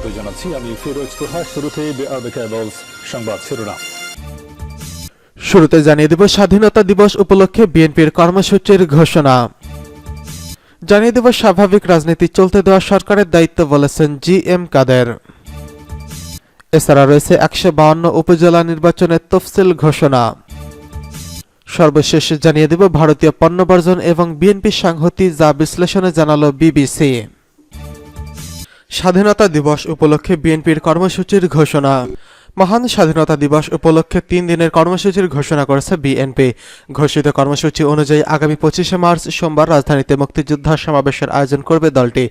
স্বাগত জানাচ্ছি। আমি ফিরোজ তোহা শুরুতে সংবাদ শিরোনাম। শুরুতে জানিয়ে দেব, স্বাধীনতা দিবস উপলক্ষে বিএনপির কর্মসূচির ঘোষণা। জানিয়ে দেব, স্বাভাবিক রাজনীতি চলতে দেওয়া সরকারের দায়িত্ব বলেছেন জি এম কাদের। এছাড়া রয়েছে একশো বাউন্ন উপজেলা নির্বাচনের তফসিল ঘোষণা। সর্বশেষ জানিয়ে দেব, ভারতীয় পণ্য বর্জন এবং বিএনপি সংহতি যা বিশ্লেষণে জানালো বিবিসি। স্বাধীনতা দিবস উপলক্ষে বিএনপির কর্মসূচির ঘোষণা। মহান স্বাধীনতা দিবস উপলক্ষে তিন দিনের কর্মসূচির ঘোষণা করেছে বিএনপি। ঘোষিত কর্মসূচি অনুযায়ী আগামী পঁচিশে মার্চ সোমবার রাজধানীতে মুক্তিযোদ্ধা সমাবেশের আয়োজন করবে দলটি।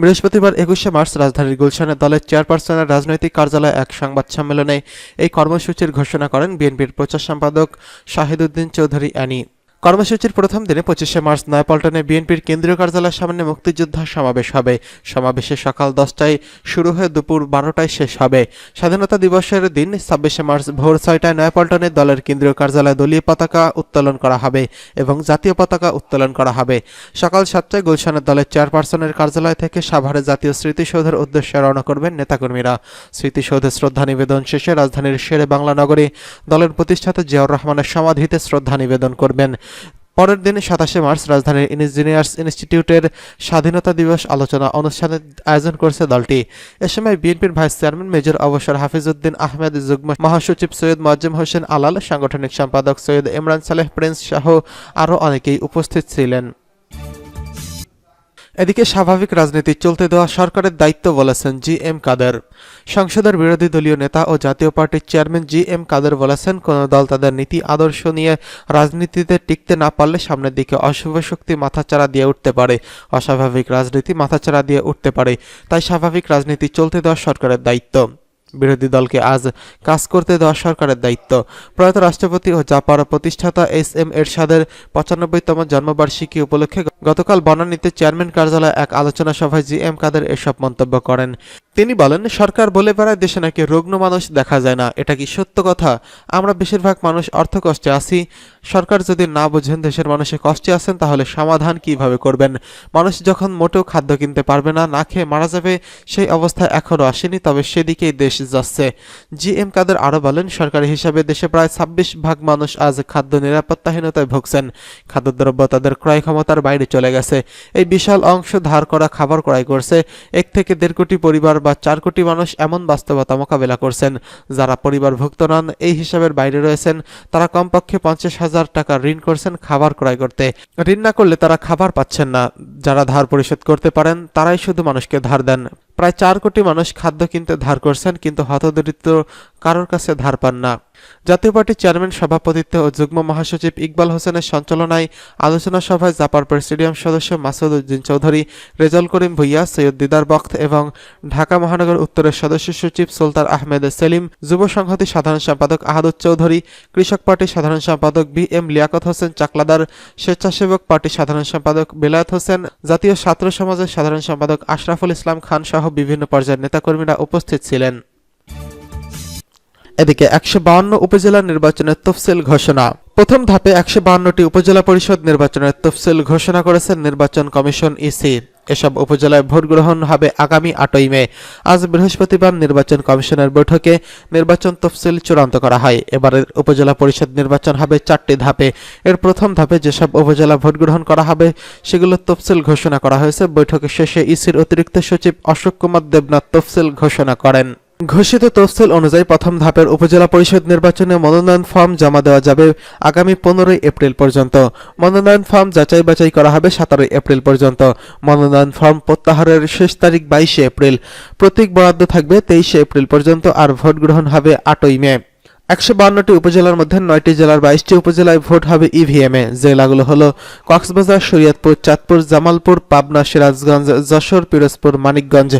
বৃহস্পতিবার একুশে মার্চ রাজধানীর গুলশানে দলের চেয়ারপারসনের রাজনৈতিক কার্যালয়ে এক সংবাদ সম্মেলনে এই কর্মসূচির ঘোষণা করেন বিএনপির প্রচার সম্পাদক শাহিদুদ্দিন চৌধুরী অ্যানি। কর্মসূচির প্রথম দিনে পঁচিশে মার্চ নয়াপল্টনে বিএনপির কেন্দ্রীয় কার্যালয়ের সামনে মুক্তিযোদ্ধা সমাবেশ হবে। সমাবেশে সকাল দশটায় শুরু হয়ে দুপুর বারোটায় শেষ হবে। স্বাধীনতা দিবসের দিন ছাব্বিশে মার্চ ভোর ছয়টায় নয়াপল্টনে দলের কেন্দ্রীয় কার্যালয়ে দলীয় পতাকা উত্তোলন করা হবে এবং জাতীয় পতাকা উত্তোলন করা হবে। সকাল সাতটায় গুলশানের দলের চেয়ারপারসনের কার্যালয় থেকে সাভারে জাতীয় স্মৃতিসৌধের উদ্দেশ্যে রওনা করবেন নেতাকর্মীরা। স্মৃতিসৌধে শ্রদ্ধা নিবেদন শেষে রাজধানীর শেরে বাংলা নগরে দলের প্রতিষ্ঠাতা জিয়াউর রহমানের সমাধিতে শ্রদ্ধা নিবেদন করবেন। পরের দিন সাতাশে মার্চ রাজধানীর ইঞ্জিনিয়ার্স ইনস্টিটিউটের স্বাধীনতা দিবস আলোচনা অনুষ্ঠানের আয়োজন করেছে দলটি। এ সময় বিএনপির ভাইস চেয়ারম্যান মেজর অবসর হাফিজউদ্দিন আহমেদ, যুগ্ম মহাসচিব সৈয়দ মোয়াজ্জেম হোসেন আলাল, সাংগঠনিক সম্পাদক সৈয়দ ইমরান সালেহ, প্রিন্স সহ আরও অনেকেই উপস্থিত ছিলেন। এদিকে স্বাভাবিক রাজনীতি চলতে দেওয়া সরকারের দায়িত্ব বলেছেন জি এম কাদের। সংসদের বিরোধী দলীয় নেতা ও জাতীয় পার্টির চেয়ারম্যান জি এম কাদের বলেছেন, কোনো দল তাদের নীতি আদর্শ নিয়ে রাজনীতিতে টিকতে না পারলে সামনের দিকে অশুভ শক্তি মাথাচাড়া দিয়ে উঠতে পারে, অস্বাভাবিক রাজনীতি মাথাচাড়া দিয়ে উঠতে পারে। তাই স্বাভাবিক রাজনীতি চলতে দেওয়া সরকারের দায়িত্ব। বিরোধী দলকে আজ কাজ করতে দেওয়া সরকারের দায়িত্ব। প্রয়াত রাষ্ট্রপতি ও জাপার প্রতিষ্ঠাতা এস এম এরশাদের পঁচানব্বইতম জন্মবার্ষিকী উপলক্ষে গতকাল বনানীতে চেয়ারম্যান কার্যালয়ে এক আলোচনা সভায় জি এম কাদের এসব মন্তব্য করেন। তিনি বলেন, সরকার বলে বেড়ায় দেশে নাকি রুগ্ন মানুষ দেখা যায় না। এটা কি সত্য কথা? আমরা বেশিরভাগ মানুষ অর্থকষ্টে আছি। সরকার যদি না বোঝেন দেশের মানুষে কষ্টে আছেন, তাহলে সমাধান কীভাবে করবেন? মানুষ যখন মোটেও খাদ্য কিনতে পারবে না না খেয়ে মারা যাবে, সেই অবস্থা এখনও আসেনি, তবে সেদিকেই দেশ যাচ্ছে। জি এম কাদের আরও বলেন, সরকারি হিসাবে দেশে প্রায় ছাব্বিশ ভাগ মানুষ আজ খাদ্য নিরাপত্তাহীনতায় ভুগছেন। খাদ্যদ্রব্য তাদের ক্রয় ক্ষমতার বাইরে চলে গেছে। এই বিশাল অংশ ধার করা, খাবার ক্রয় করছে। এক থেকে দেড় কোটি পরিবার বা চার কোটি মানুষ এমন বাস্তবতা মোকাবেলা করছেন, যারা পরিবারভুক্ত নন, এই হিসাবের বাইরে রয়েছেন। তারা কমপক্ষে পঞ্চাশ হাজার টাকা ঋণ করছেন খাবার ক্রয় করতে। ঋণ না করলে তারা খাবার পাচ্ছেন না। যারা ধার পরিশোধ করতে পারেন, তারাই শুধু মানুষকে ধার দেন। প্রায় চার কোটি মানুষ খাদ্য কিনতে ধার করছেন, কিন্তু হতদরিদ্র কারোর কাছে ধার পান না। জাতীয় পার্টির চেয়ারম্যান, সভাপতিত্ব ও যুগ্ম মহাসচিব ইকবাল হোসেনের সঞ্চালনায় আলোচনা সভায় জাপার প্রেসিডিয়াম সদস্য মাসুদ উদ্দিন চৌধুরী রেজাল করিম ভুইয়া, সৈয়দ দিদার বখত এবং ঢাকা মহানগর উত্তরের সদস্য সচিব সুলতান আহমেদ সেলিম, যুব সংহতি সাধারণ সম্পাদক আহাদুদ চৌধুরী, কৃষক পার্টির সাধারণ সম্পাদক বি এম লিয়াকত হোসেন চাকলাদার, স্বেচ্ছাসেবক পার্টির সাধারণ সম্পাদক বেলায়েত হোসেন, জাতীয় ছাত্র সমাজের সাধারণ সম্পাদক আশরাফুল ইসলাম খান সহ বিভিন্ন পর্যায়ের নেতাকর্মীরা উপস্থিত ছিলেন। এদিকে একশো বাউন্ন উপজেলা নির্বাচনের তফসিল ঘোষণা। প্রথম ধাপে একশো বাউন্নটি উপজেলা পরিষদ নির্বাচনের তফসিল ঘোষণা করেছেন নির্বাচন কমিশন ইসি। এসব উপজেলায় ভোট গ্রহণ হবে আগামী আটই মে। আজ বৃহস্পতিবার নির্বাচন কমিশনের বৈঠকে নির্বাচন তফসিল চূড়ান্ত করা হয়। এবারের উপজেলা পরিষদ নির্বাচন হবে চারটি ধাপে। এর প্রথম ধাপে যেসব উপজেলা ভোট গ্রহণ করা হবে সেগুলোর তফসিল ঘোষণা করা হয়েছে। বৈঠকের শেষে ইসির অতিরিক্ত সচিব অশোক কুমার দেবনাথ তফসিল ঘোষণা করেন। ঘোষিত তফসিল অনুযায়ী প্রথম ধাপের উপজেলা পরিষদ নির্বাচনে মনোনয়ন ফর্ম জমা দেওয়া যাবে আগামী পনেরোই এপ্রিল পর্যন্ত। মনোনয়ন ফর্ম যাচাই বাছাই করা হবে সতেরোই এপ্রিল পর্যন্ত। মনোনয়ন ফর্ম প্রত্যাহারের শেষ তারিখ বাইশে এপ্রিল। প্রতীক বরাদ্দ থাকবে তেইশে এপ্রিল পর্যন্ত আর ভোট গ্রহণ হবে আটই মে। একশো বান্নটি উপজেলার মধ্যে নয়টি জেলার বাইশটি উপজেলায় ভোট হবে ইভিএমে জেলাগুলো হলো কক্সবাজার, শরীয়তপুর, চাঁদপুর, জামালপুর, পাবনা, সিরাজগঞ্জ, যশোর, পিরোজপুর, মানিকগঞ্জ।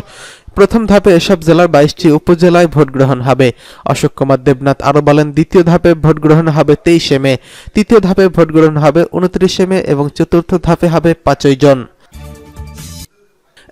প্রথম ধাপে এসব জেলার বাইশটি উপজেলায় ভোট গ্রহণ হবে। অশোক কুমার দেবনাথ আরও বলেন, দ্বিতীয় ধাপে ভোট গ্রহণ হবে তেইশে মে। তৃতীয় ধাপে ভোট গ্রহণ হবে উনত্রিশে মে এবং চতুর্থ ধাপে হবে পাঁচই জন।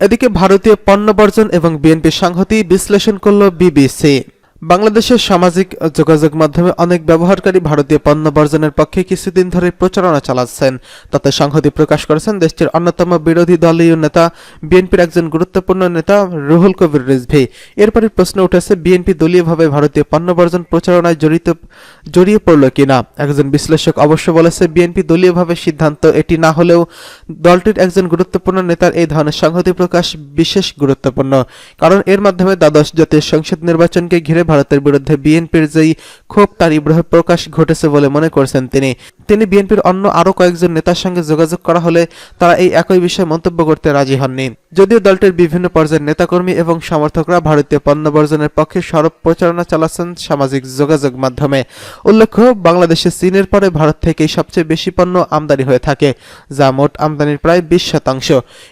এদিকে ভারতীয় পণ্য বর্জন এবং বিএনপি সংহতি বিশ্লেষণ করল বিবিসি। বাংলাদেশের সামাজিক যোগাযোগ মাধ্যমে অনেক ব্যবহারকারী ভারতীয় পণ্য বর্জনের পক্ষে কিছুদিন ধরে প্রচারণা চালাচ্ছেন। তাতে সংহতি প্রকাশ করেছেন দেশটির অন্যতম বিরোধী দলীয় নেতা, বিএনপির একজন গুরুত্বপূর্ণ নেতা রুহুল কবির রিজভি। এরপরই প্রশ্ন উঠেছে, বিএনপি দলীয়ভাবে ভারতীয় পণ্য বর্জন প্রচারণায় জড়িত, জড়িয়ে পড়ল কিনা? একজন বিশ্লেষক অবশ্য বলেছে, বিএনপি দলীয়ভাবে সিদ্ধান্ত এটি না হলেও দলটির একজন গুরুত্বপূর্ণ নেতার এই ধরনের সংহতি প্রকাশ বিশেষ গুরুত্বপূর্ণ। কারণ এর মাধ্যমে দ্বাদশ জাতীয় সংসদ নির্বাচনকে ঘিরে ভারতের বিরুদ্ধে বিএনপির যেই ক্ষোভ তার ইব্রাহ প্রকাশ ঘটেছে বলে মনে করছেন তিনি। তিনি বিএনপির অন্য আরও কয়েকজন নেতার সঙ্গে যোগাযোগ করা হলে তারা এই একই বিষয়ে মন্তব্য করতে রাজি হননি। যদিও দলটির বিভিন্ন পর্যায়ের নেতাকর্মী এবং সমর্থকরা ভারতীয় পণ্য বর্জনের পক্ষে সরব প্রচারণা চালাচ্ছেন সামাজিক যোগাযোগ মাধ্যমে। উল্লেখ্য, বাংলাদেশে চীনের পরে ভারত থেকেই সবচেয়ে বেশি পণ্য আমদানি হয়ে থাকে, যা মোট আমদানির প্রায় বিশ শতাংশ।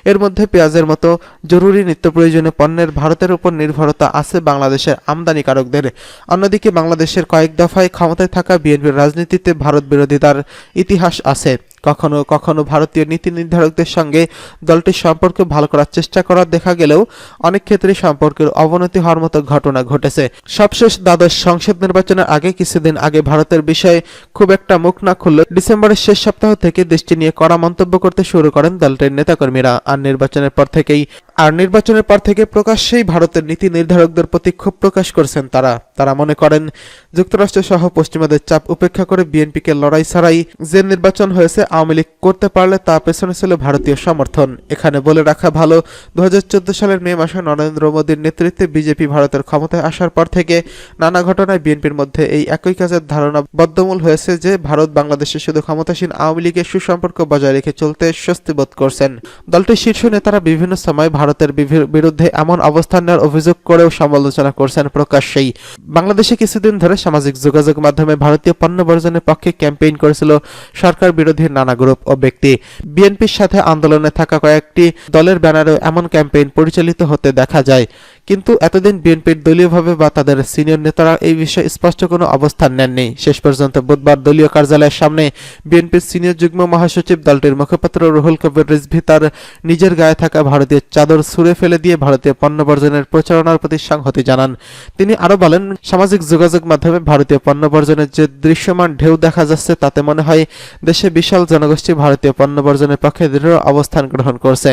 এর মধ্যে পেঁয়াজের মতো জরুরি নিত্য প্রয়োজনীয় পণ্যের ভারতের উপর নির্ভরতা আছে বাংলাদেশের আমদানিকারকদের। অন্যদিকে বাংলাদেশের কয়েক দফায় ক্ষমতায় থাকা বিএনপির রাজনীতিতে ভারত বিরোধিতার ইতিহাস আছে। কখনো কখনো ভারতীয় নীতি নির্ধারকদের সঙ্গে দলটির সম্পর্ক ভালো করার চেষ্টা করার দেখা গেলেও অনেক ক্ষেত্রে সম্পর্কের অবনতি হওয়ার মতো ঘটনা ঘটেছে। সবশেষ দ্বাদশ সংসদ নির্বাচনের আগে কিছুদিন আগে ভারতের বিষয়ে খুব একটা মুখ না খুললে ডিসেম্বরের শেষ সপ্তাহ থেকে দেশটি নিয়ে কড়া মন্তব্য করতে শুরু করেন দলটির নেতাকর্মীরা। আর নির্বাচনের পর থেকেই, আর নির্বাচনের পর থেকে প্রকাশ্যেই ভারতের নীতি নির্ধারকদের প্রতি ক্ষোভ প্রকাশ করছেন তারা। তারা মনে করেন, যুক্তরাষ্ট্র সহ পশ্চিমাদের চাপ উপেক্ষা করে বিএনপিকে লড়াই ছাড়াই যে নির্বাচন হয়েছে আওয়ামী লীগ করতে পারলে তা পেছনে ছিল ভারতীয় সমর্থন। এখানে বলে রাখা ভালো দু সালের মে মাসে নরেন্দ্র মোদীর নেতৃত্বে বিজেপি ভারতের ক্ষমতায় আসার পর থেকে নানা ঘটনায় বিএনপির মধ্যে এই একই কাজের ধারণা বদ্ধমূল হয়েছে যে, ভারত বাংলাদেশে শুধু ক্ষমতাসীন আওয়ামী লীগের সুসম্পর্ক বজায় রেখে চলতে স্বস্তিবোধ করছেন। দলটির শীর্ষ নেতারা বিভিন্ন সময় ভারতের বিরুদ্ধে এমন অবস্থান নেওয়ার অভিযোগ করেও সমালোচনা করছেন প্রকাশ্যেই। বাংলাদেশে কিছুদিন ধরে সামাজিক যোগাযোগ মাধ্যমে ভারতীয় পণ্য বর্জনের পক্ষে ক্যাম্পেইন করেছিল সরকার বিরোধী নানা গ্রুপ ও ব্যক্তি। বিএনপির সাথে আন্দোলনে থাকা কয়েকটি দলের ব্যানারেও এমন ক্যাম্পেইন পরিচালিত হতে দেখা যায়। কিন্তু এতদিন বিএনপির দলীয়ভাবে বা তাদের সিনিয়র নেতারা এই বিষয়ে স্পষ্ট কোনো অবস্থান নেননি। শেষ পর্যন্ত বুধবার দলীয় কার্যালয়ের সামনে বিএনপির সিনিয়র যুগ্ম মহাসচিব দলটির মুখপাত্র রুহুল কবির রিজভি তার নিজের গায়ে থাকা ভারতীয় চাদর ছুঁড়ে ফেলে দিয়ে ভারতীয় পণ্য বর্জনের প্রচারণার প্রতি সংহতি জানান। তিনি আরও বলেন, সামাজিক যোগাযোগ মাধ্যমে ভারতীয় পণ্য বর্জনের যে দৃশ্যমান ঢেউ দেখা যাচ্ছে তাতে মনে হয় দেশে বিশাল জনগোষ্ঠী ভারতীয় পণ্য বর্জনের পক্ষে দৃঢ় অবস্থান গ্রহণ করছে।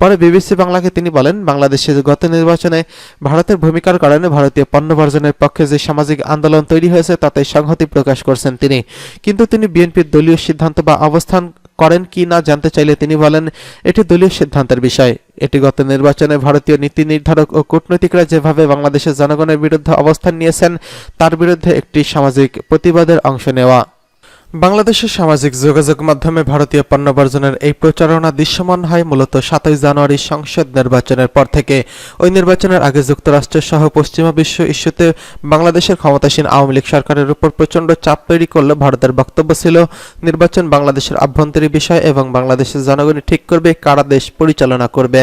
পরে বিবিসি বাংলাকে তিনি বলেন, বাংলাদেশে গত নির্বাচনে ভারতের ভূমিকার কারণে ভারতীয় পণ্য বর্জনের পক্ষে যে সামাজিক আন্দোলন তৈরি হয়েছে, তাতে সংহতি প্রকাশ করছেন তিনি। কিন্তু তিনি বিএনপির দলীয় সিদ্ধান্ত বা অবস্থান করেন কি না জানতে চাইলে তিনি বলেন, এটি দলীয় সিদ্ধান্তের বিষয়। এটি গত নির্বাচনে ভারতীয় নীতি নির্ধারক ও কূটনৈতিকরা যেভাবে বাংলাদেশের জনগণের বিরুদ্ধে অবস্থান নিয়েছেন, তার বিরুদ্ধে একটি সামাজিক প্রতিবাদের অংশ নেওয়া। বাংলাদেশের সামাজিক যোগাযোগ মাধ্যমে ভারতীয় পণ্য বর্জনের এই প্রচারণা দৃশ্যমান হয় মূলত সাতই জানুয়ারি সংসদ নির্বাচনের পর থেকে। ওই নির্বাচনের আগে যুক্তরাষ্ট্রের সহ পশ্চিমা বিশ্ব ইস্যুতে বাংলাদেশের ক্ষমতাসীন আওয়ামী লীগ সরকারের উপর প্রচণ্ড চাপ তৈরি করলে ভারতের বক্তব্য ছিল, নির্বাচন বাংলাদেশের আভ্যন্তরীণ বিষয় এবং বাংলাদেশের জনগণই ঠিক করবে কারা দেশ পরিচালনা করবে।